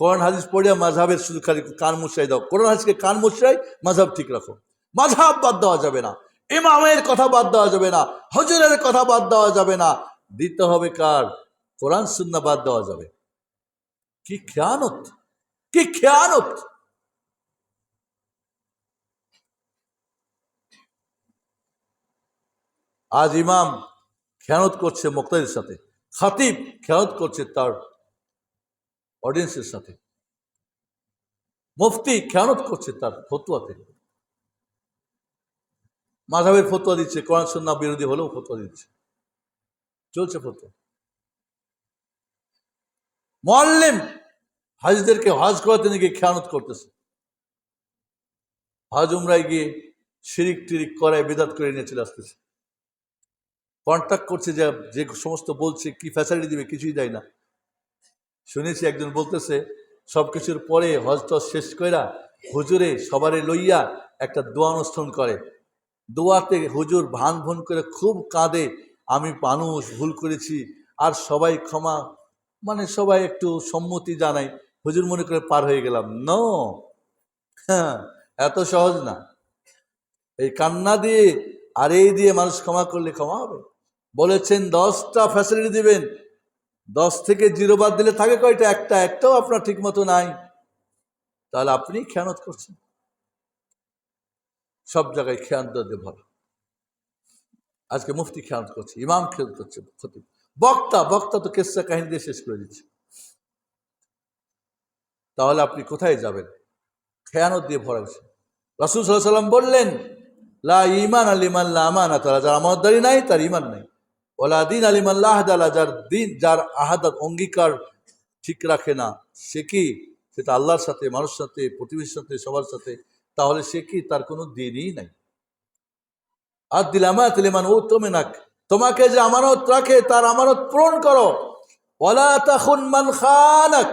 কোরআন হাদিস পড়িয়া মাঝহাবের শুধু খালি কান মুশাই দাও। কোরআন হাদিসকে কান মুশাই মাঝহাব ঠিক রাখো। মাঝহাব বাদ দেওয়া যাবে না। ইমামের কথা বাদ দেওয়া যাবে না। হজরের কথা বাদ দেওয়া যাবে না। দিতে হবে কার? কোরআন, সুন্না বাদ দেওয়া যাবে। কি খেয়ানত? কি খেয়ানত? আজ ইমাম খেয়ানত করছে মোক্তাদের সাথে। খাতিব খেয়ানত করছে তার অডিয়েন্সের সাথে। মুফতি খেয়ানত করছে তার ফতুয়াতে মাঝাবের ফতুয়া দিচ্ছে, কোরআন সন্না বিরোধী হলেও ফতুয়া দিচ্ছে। চলছে ফতুয়া। মোয়াল্লিম হাজদেরকে হজ করাতে নাকি খেয়ানত করতেছে। হজ উমরায় গিয়ে শিরিক টিরিক করায় বেদাত করে নিয়ে চলে আসতেছে। কন্ট্যাক্ট করছে যে যে সমস্ত বলছে, কি ফ্যাসিলিটি দিবে কিছুই দেয় না। শুনেছি একজন বলতেছে সব কিছুর পরে হজ টজ শেষ কইরা হুজুরে সবারে লইয়া একটা দোয়া অনুষ্ঠান করে। দোয়াতে হুজুর ভান ভন করে খুব কাঁদে, আমি মানুষ, ভুল করেছি, আর সবাই ক্ষমা মানে সবাই একটু সম্মতি জানাই হুজুর মনে করে পার হয়ে গেলাম। ন হ্যাঁ এত সহজ না। এই কান্না দিয়ে আর এই দিয়ে মানুষ ক্ষমা করলে ক্ষমা হবে। বলেছেন, দশটা ফ্যাসিলিটি দিবেন দশ থেকে জিরো বাদ দিলে থাকে কয়টা? একটা, একটাও আপনার ঠিক মতো নাই। তাহলে আপনি খেয়ানত করছেন। সব জায়গায় খেয়ান্ত দিয়ে ভরা আজকে মুফতি খেয়ানত করছে, ইমাম খেয়াল করছে খতিব বক্তা বক্তা তো কেসা কাহিনী দিয়ে শেষ করে দিচ্ছে। তাহলে আপনি কোথায় যাবেন? খেয়ানত দিয়ে ভরা হয়েছে। রাসুল সাল্লাম বললেন, লা ইমান আলিমান লা আমানা তারা যার আমানতদারি নাই, তার ইমান নাই। ওলা দিন আলিমাল্লাহ দালা যার দিন, যার আহাদাত অঙ্গীকার ঠিক রাখে না, সে কি? সেটা আল্লাহর সাথে মানুষ সাথে প্রতিবেশীর সাথে, সবার সাথে, তাহলে সে কি? তার কোনো দিনই নাই। আর দিল আমাত লিমান ও তুমি নাক তোমাকে যে আমানত রাখে, তার আমানত পূরণ করো। ওলা তখন মান খানাক,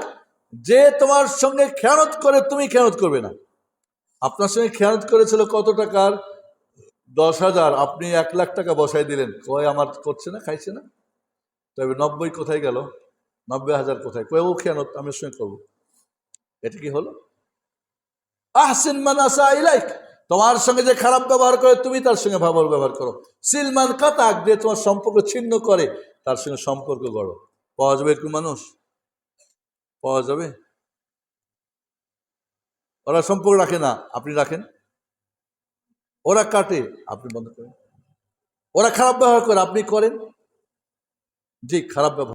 যে তোমার সঙ্গে খেয়ানত করে, তুমি খেয়ানত করবে না। আপনার সঙ্গে খেয়ানত করেছিল কত টাকার? দশ হাজার, আপনি এক লাখ টাকা বসাই দিলেন। কয় আমার করছে না, খাইছে না? তবে নব্বই কোথায় গেল? নব্বই হাজার কোথায়? কয়, ও খেয়ানত, আমি সঙ্গে করব। এটা কি হলো? আহসিন মান আসা ইলাইক। তোমার সঙ্গে যে খারাপ ব্যবহার করে, তুমি তার সঙ্গে ভালো ব্যবহার করো। সিলমান কাতাক, যে তোমার সম্পর্ক ছিন্ন করে, তার সঙ্গে সম্পর্ক গড়ো। পাওয়া যাবে একটু মানুষ? পাওয়া যাবে? ওরা সম্পর্ক রাখে না, আপনি রাখেন। ওরা কাটে আপনি বন্ধ করেন। ওরা খারাপ ব্যবহার করে আপনি করেন। যে খারাপ ব্যবহার।